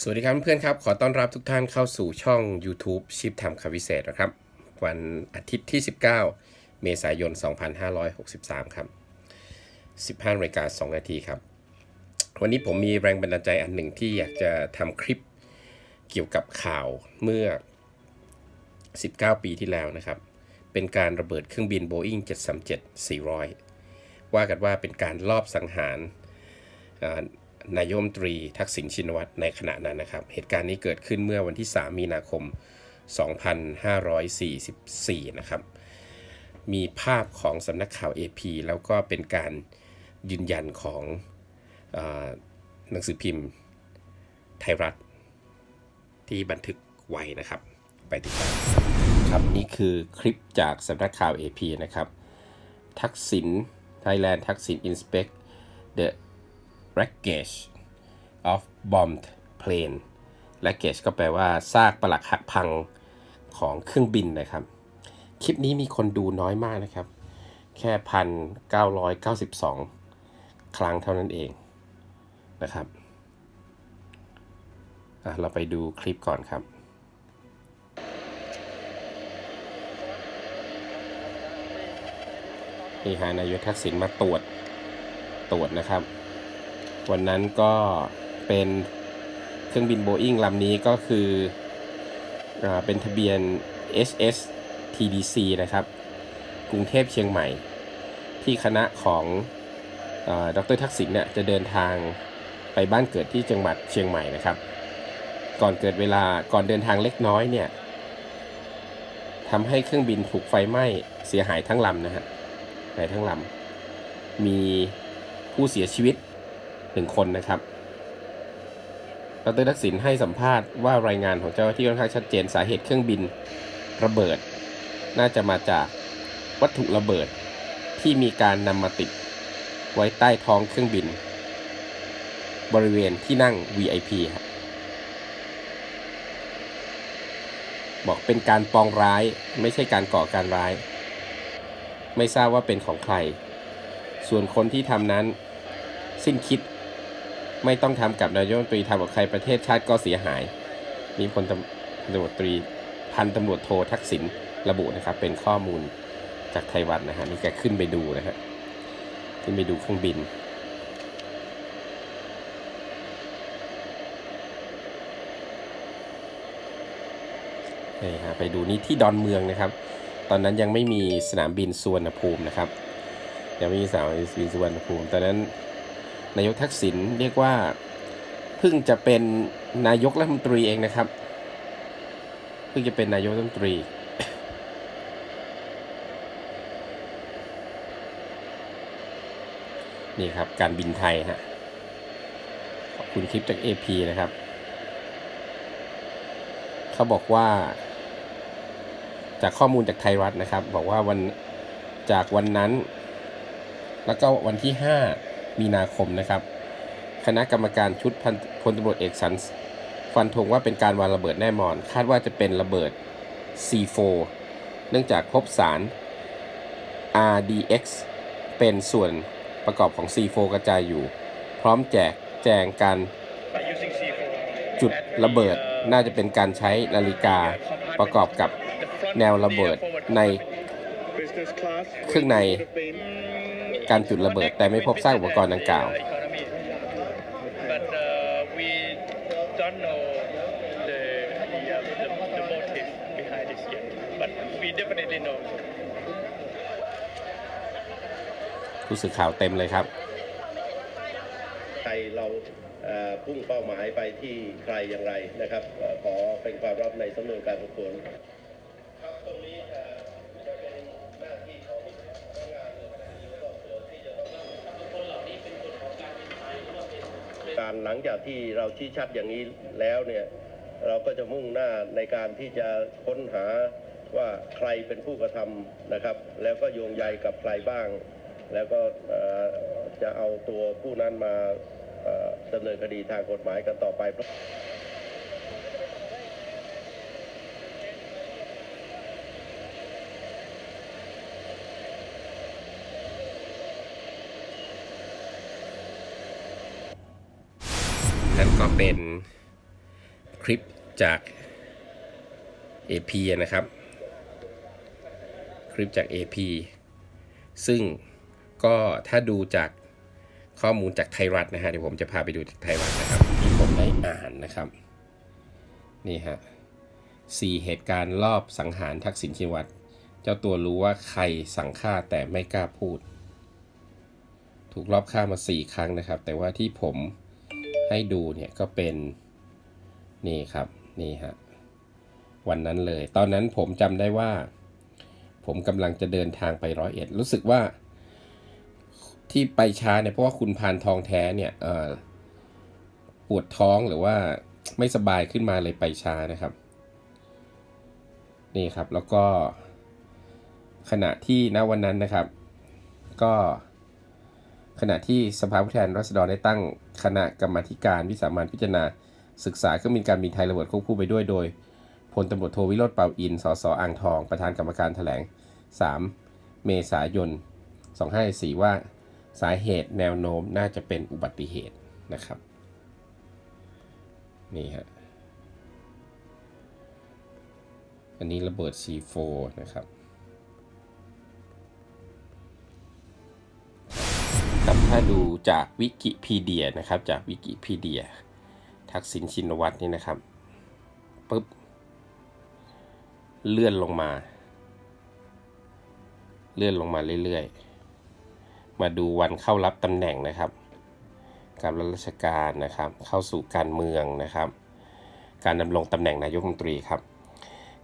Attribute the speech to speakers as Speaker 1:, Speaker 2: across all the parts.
Speaker 1: สวัสดีครับเพื่อนครับ ขอต้อนรับทุกท่านเข้าสู่ช่อง YouTube ชิปทำคำวิเศษนะครับ วันอาทิตย์ที่ 19 เมษายน 2563 ครับ 15นาฬิกา2นาทีครับ วันนี้ผมมีแรงบันดาลใจอันหนึ่งที่อยากจะทำคลิปเกี่ยวกับข่าวเมื่อ 19 ปีที่แล้วนะครับ เป็นการระเบิดเครื่องบิน Boeing 737-400 ว่ากันว่าเป็นการลอบสังหาร นายมตรีทักษิณชินวัตรในขณะนั้นนะครับ เหตุการณ์นี้เกิดขึ้นเมื่อวันที่ 3 มีนาคม 2544 นะครับ มีภาพของสำนักข่าว AP แล้วก็เป็นการยืนยันของอหนังสือพิมพ์ไทยรัฐ ที่บันทึกไว้นะครับ ไปติดตามครับนี่คือคลิปจากสำนักข่าว AP นะครับ ทักษิณ Thailand ทักษิณ inspect the wreckage of bombed plane wreckage ก็แปลว่าซากปลักหักพังของเครื่องบินนะครับ คลิปนี้มีคนดูน้อยมากนะครับ แค่พันเก้าร้อยเก้าสิบสองครั้งเท่านั้นเองนะครับเราไปดูคลิปก่อนครับนี่ฮะนายกทักษิณมาตรวจตรวจนะครับ วันนั้นก็เป็นเครื่องบินโบอิงลำนี้ก็คืออเป็นทะเบียน HS TDC นะครับ กรุงเทพเชียงใหม่ ที่คณะของอดรทักษิณเนี่ยจะเดินทางไปบ้านเกิดที่จังหวัดเชียงใหม่นะครับ ก่อนเกิดเวลาก่อนเดินทางเล็กน้อยเนี่ยทำให้เครื่องบินถูกไฟไหม้เสียหายทั้งลำนะฮะหายทั้งลำมีผู้เสียชีวิต หนึ่งคนนะครับดรทักษิณให้สัมภาษณ์ว่ารายงานของเจ้าหน้าที่ค่อนข้างชัดเจนสาเหตุเครื่องบินระเบิด น่าจะมาจากวัตถุระเบิดที่มีการนำมาติดไว้ใต้ท้องเครื่องบิน บริเวณที่นั่ง VIP ครับบอกเป็นการปองร้ายไม่ใช่การก่อการร้าย ไม่ทราบว่าเป็นของใคร ส่วนคนที่ทำนั้น สิ้นคิด ไม่ต้องทำกับนายกรัฐมนตรีทำกับใครประเทศชาติก็เสียหายนี่พลตำรวจตรีพันตำรวจโททักษิณระบุนะครับ เป็นข้อมูลจากไทยวัดนะฮะนี่แกขึ้นไปดูนะฮะขึ้นไปดูเครื่องบิน นี่ฮะไปดูนี่ที่ดอนเมืองนะครับ ตอนนั้นยังไม่มีสนามบินสุวรรณภูมินะครับยังไม่มีสนามบินสุวรรณภูมิตอนนั้น นายกทักษิณเรียกว่าเพิ่งจะเป็นนายกรัฐมนตรีเองนะครับ เพิ่งจะเป็นนายกรัฐมนตรี นี่ครับการบินไทยฮะขอบคุณคลิปจาก AP นะครับ เขาบอกว่า จากข้อมูลจากไทยรัฐนะครับ บอกว่าวันจากวันนั้น แล้วก็วันที่ 5 มีนาคมนะครับ คณะกรรมการชุดพพลตำรวจเอกสันฟันธงว่าเป็นการวางระเบิดแน่นอน คาดว่าจะเป็นระเบิด C4 เนื่องจากพบสาร RDX เป็นส่วนประกอบของ C4 กระจายอยู่ พร้อมแจกแจงการจุดระเบิดน่าจะเป็นการใช้นาฬิกาประกอบกับแนวระเบิดในเครื่องใน การจุดระเบิด แต่ไม่พบซากอุปกรณ์ดังกล่าว ผู้สื่อข่าวเต็มเลยครับ
Speaker 2: ใครเราพุ่งเป้าหมายไปที่ใครอย่างไรนะครับขอเป็นความรับในสำนวนการสอบสวน การหลังจากที่เราชี้ชัดอย่างนี้แล้วเนี่ยเราก็จะมุ่งหน้าในการที่จะค้นหาว่าใครเป็นผู้กระทำนะครับ แล้วก็โยงใยกับใครบ้าง แล้วก็จะเอาตัวผู้นั้นมาเอ่อดำเนินคดีทางกฎหมายกันต่อไป
Speaker 1: นั่น ก็เป็นคลิปจาก AP นะครับ คลิปจาก AP ซึ่งก็ถ้าดูจากข้อมูลจากไทยรัฐนะฮะเดี๋ยวผมจะพาไปดูจากไทยรัฐนะครับ ที่ผมได้อ่านนะครับ นี่ฮะสี่เหตุการณ์รอบสังหารทักษิณชินวัตร เจ้าตัวรู้ว่าใครสั่งฆ่าแต่ไม่กล้าพูด ถูกรอบฆ่ามาสี่ครั้งนะครับ แต่ว่าที่ผม ให้ดูเนี่ยก็เป็นนี่ครับนี่ฮะวันนั้นเลย ตอนนั้นผมจำได้ว่า ผมกำลังจะเดินทางไปร้อยเอ็ดรู้สึกว่าที่ไปช้าเนี่ยเพราะว่าคุณพานทองแท้เนี่ยปวดท้องหรือว่าไม่สบายขึ้นมาเลยไปช้านะครับ นี่ครับแล้วก็ขณะที่ณวันนั้นนะครับ ก็ ขณะที่สภาผู้แทนราษฎรได้ตั้งคณะกรรมการวิสามันพิจารณา ศึกษาเครื่องบินการบินไทยระเบิดควบคู่ไปด้วยโดยพลตำรวจโทวิโรธเปาอิน สสอ่างทอง ประธานกรรมการแถลง 3 เมษายน 2554 ว่าสาเหตุแนวโน้มน่าจะเป็นอุบัติเหตุนะครับ นี่ฮะ อันนี้ระเบิด C4 นะครับาดูจากวิกิพีเดียนะครับ จากวิกิพีเดีย ทักษิณชินวัตรนี่นะครับปุ๊บเลื่อนลงมา เลื่อนลงมาเรื่อยๆ มาดูวันเข้ารับตำแหน่งนะครับ การรับราชการนะครับ เข้าสู่การเมืองนะครับ การดำรงตำแหน่งนายกรัฐมนตรีครับ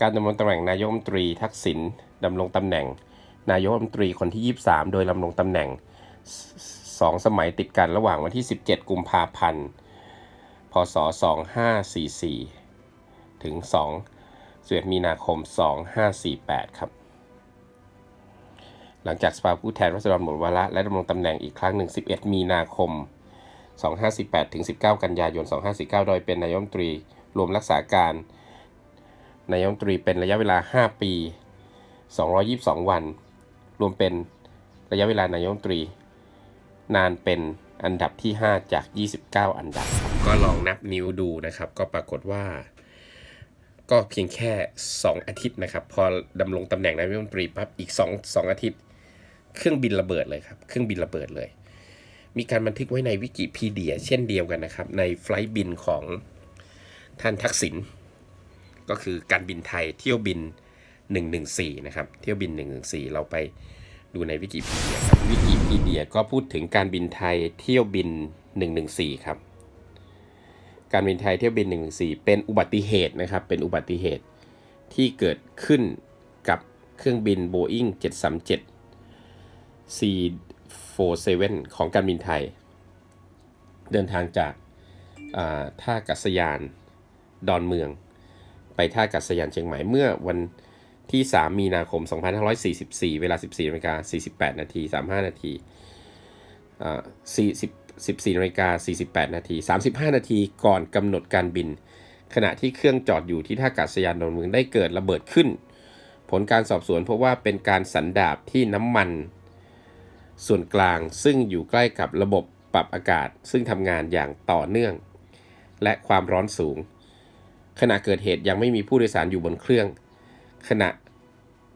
Speaker 1: การดำรงตำแหน่งนายกรัฐมนตรี ทักษิณดำรงตำแหน่งนายกรัฐมนตรีคนที่ 23 โดยดำรงตำแหน่ง สองสมัยติดกันระหว่างวันที่ 17 กุมภาพันธ์ พศ 2544 ถึง2 11มีนาคม 2548 ครับ หลังจากสภาผู้แทนราษฎรหมดวาระและดำรงตำแหน่งอีกครั้งหนึ่ง 11 มีนาคม 2548 ถึง 19 กันยายน 2549 โดยเป็นนายมนตรีรวมรักษาการนายมนตรีเป็นระยะเวลา 5 ปี 222 วัน รวมเป็นระยะเวลานายมนตรี นานเป็นอันดับที่ 5 จาก 29 อันดับ ก็ลองนับนิ้วดูนะครับ ก็ปรากฏว่า ก็เพียงแค่ 2 อาทิตย์นะครับ พอดำรงตำแหน่งนายกรัฐมนตรีปั๊บอีก 2 2 อาทิตย์ เครื่องบินระเบิดเลยครับ เครื่องบินระเบิดเลย มีการบันทึกไว้ในวิกิพีเดีย เช่นเดียวกันนะครับ ในไฟล์บินของท่านทักษิณก็คือการบินไทยเที่ยวบิน 114 นะครับ เที่ยวบิน 114 เราไปดูในวิกิพีเดียครับวิกิ พีเดียก็พูดถึงการบินไทยเที่ยวบิน 114 ครับ การบินไทยเที่ยวบิน 114 เป็นอุบัติเหตุนะครับ เป็นอุบัติเหตุที่เกิดขึ้นกับเครื่องบิน Boeing 737 C47 ของการบินไทย เดินทางจากอ่าท่ากัศยานดอนเมือง ไปท่ากัศยานเชียงใหม่เมื่อวัน ที่ 3 มีนาคม 2544 เวลา 14นาฬิกา48 นาที 35 นาทีอ่า40 14นาฬิกา48 นาที 35 นาทีก่อนกำหนดการบิน ขณะที่เครื่องจอดอยู่ที่ท่าอากาศยานดอนเมืองได้เกิดระเบิดขึ้น ผลการสอบสวนพบว่าเป็นการสันดาบที่น้ำมัน ส่วนกลางซึ่งอยู่ใกล้กับระบบปรับอากาศ ซึ่งทำงานอย่างต่อเนื่อง และความร้อนสูง ขณะเกิดเหตุยังไม่มีผู้โดยสารอยู่บนเครื่อง ขณะ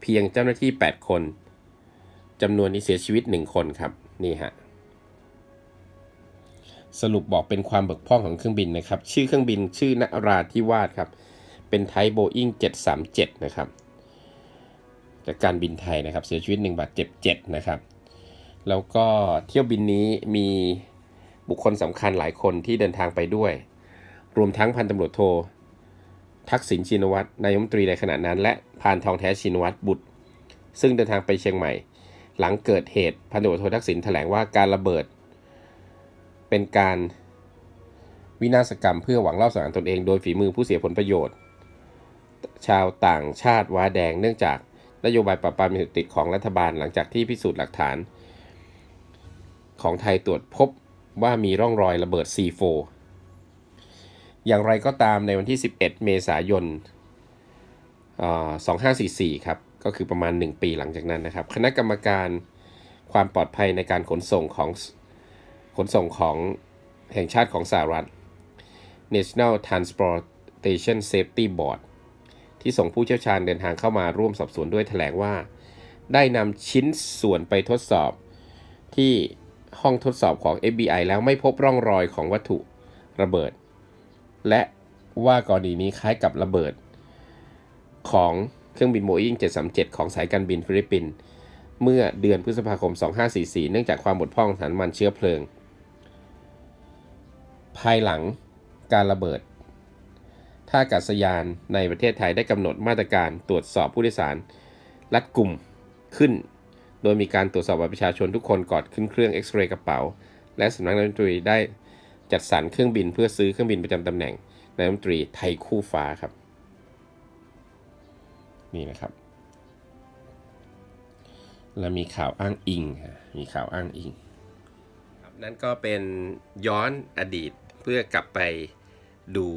Speaker 1: เพียงเจ้าหน้าที่ 8 คนจำนวนนี้เสียชีวิต 1 คนครับ นี่ฮะ สรุปบอกเป็นความบกพร่องของเครื่องบินนะครับ ชื่อเครื่องบินชื่อนราธิวาสครับ เป็นไทป์โบอิ้ง737 นะครับ จากการบินไทยนะครับ เสียชีวิต 1 บาดเจ็บ 7 นะครับ แล้วก็เที่ยวบินนี้มีบุคคลสำคัญหลายคนที่เดินทางไปด้วย รวมทั้งพันตำรวจโท ทักษิณชินวัตรนายมนตรีในขณะนั้น และพานทองแท้ชินวัตรบุตร ซึ่งเดินทางไปเชียงใหม่ หลังเกิดเหตุพันตำรวจโททักษิณแถลงว่าการระเบิด เป็นการวินาศกรรมเพื่อหวังรอบสังหารตนเองโดยฝีมือผู้เสียผลประโยชน์ ชาวต่างชาติว้าแดงเนื่องจากนโยบายปราบปรามยาเสพติดของรัฐบาลหลังจากที่พิสูจน์หลักฐาน ของไทยตรวจพบว่ามีร่องรอยระเบิด C4 อย่างไรก็ตามในวันที่ 11 เมษายนเอ่อ2544 ครับ ก็คือประมาณ 1 ปีหลังจากนั้นนะครับ คณะกรรมการความปลอดภัยในการขนส่งของขนส่งของแห่งชาติของสหรัฐ National Transport Transportation Safety Board ที่ส่งผู้เชี่ยวชาญเดินทางเข้ามาร่วมสอบสวนด้วยแถลงว่า ได้นำชิ้นส่วนไปทดสอบที่ห้องทดสอบของ FBI แล้วไม่พบร่องรอยของวัตถุระเบิด และว่ากรณีนี้คล้ายกับระเบิดของเครื่องบิน Boeing 737 ของสายการบินฟิลิปปินส์เมื่อเดือนพฤษภาคม 2544 เนื่องจากความบกพร่องฐานมันเชื้อเพลิง ภายหลังการระเบิด ท่าอากาศยานในประเทศไทยได้กำหนดมาตรการตรวจสอบผู้โดยสาร รัดกลุ่มขึ้น โดยมีการตรวจสอบบัตรประชาชนทุกคนก่อนขึ้นเครื่องเอ็กซเรย์กระเป๋า และสำนักนายกรัฐมนตรีได้ จัดสรรเครื่องบินเพื่อซื้อเครื่องบินประจำตำแหน่งนายรัฐมนตรีไทยคู่ฟ้าครับ นี่นะครับ แล้วมีข่าวอ้างอิงฮะมีข่าวอ้างอิง นั่นก็เป็นย้อนอดีตเพื่อกลับไปดู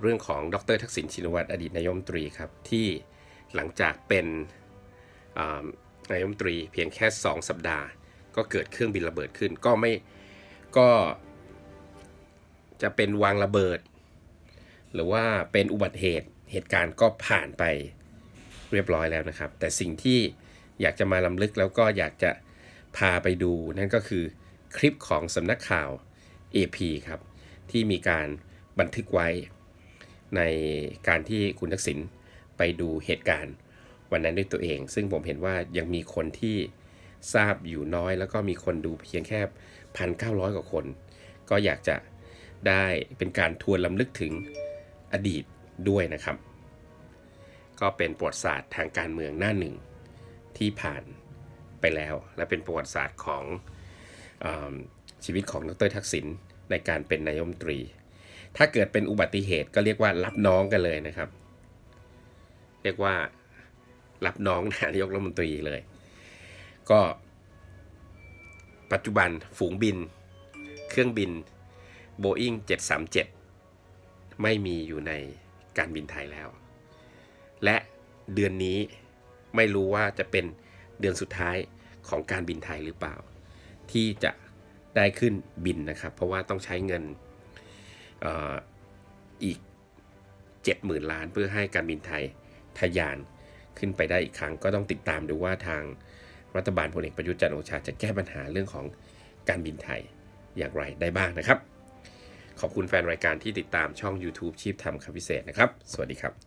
Speaker 1: เรื่องของดรทักษิณชินวัตรอดีตนายมนตรีครับ ที่หลังจากเป็นนายมนตรีเพียงแค่ 2 สัปดาห์ ก็เกิดเครื่องบินระเบิดขึ้น ก็ไม่ ก็จะเป็นวางระเบิด หรือว่าเป็นอุบัติเหตุเหตุการณ์ก็ผ่านไปเรียบร้อยแล้วนะครับ แต่สิ่งที่อยากจะมาลำลึกแล้วก็อยากจะพาไปดูนั่นก็คือคลิปของสำนักข่าว AP ครับ ที่มีการบันทึกไว้ในการที่คุณทักษิณไปดูเหตุการณ์วันนั้นด้วยตัวเอง ซึ่งผมเห็นว่ายังมีคนที่ ทราบอยู่น้อย แล้วก็มีคนดูเพียงแค่ 1,900 กว่าคน ก็อยากจะได้เป็นการทวนลำลึกถึงอดีตด้วยนะครับ ก็เป็นประวัติศาสตร์ทางการเมืองหน้าหนึ่งที่ผ่านไปแล้ว และเป็นประวัติศาสตร์ของอชีวิตของดรทักษิณในการเป็นนายมนตรี ถ้าเกิดเป็นอุบัติเหตุก็เรียกว่ารับน้องกันเลยนะครับ เรียกว่ารับน้องนายกรัฐมนตรีเลย ก็ปัจจุบันฝูงบิน เครื่องบิน Boeing 737 ไม่มีอยู่ในการบินไทยแล้ว และเดือนนี้ไม่รู้ว่าจะเป็นเดือนสุดท้ายของการบินไทยหรือเปล่า ที่จะได้ขึ้นบินนะครับ เพราะว่าต้องใช้เงินอออีก 70,000 ล้านเพื่อให้การบินไทยทะยานขึ้นไปได้อีกครั้งก็ต้องติดตามดูว่าทาง รัฐบาลพลเอกประยุทธ์จันทร์โอชาจะแก้ปัญหาเรื่องของการบินไทยอย่างไรได้บ้างนะครับ ขอบคุณแฟนรายการที่ติดตามช่อง YouTube ชีพทำคำพิเศษนะครับ สวัสดีครับ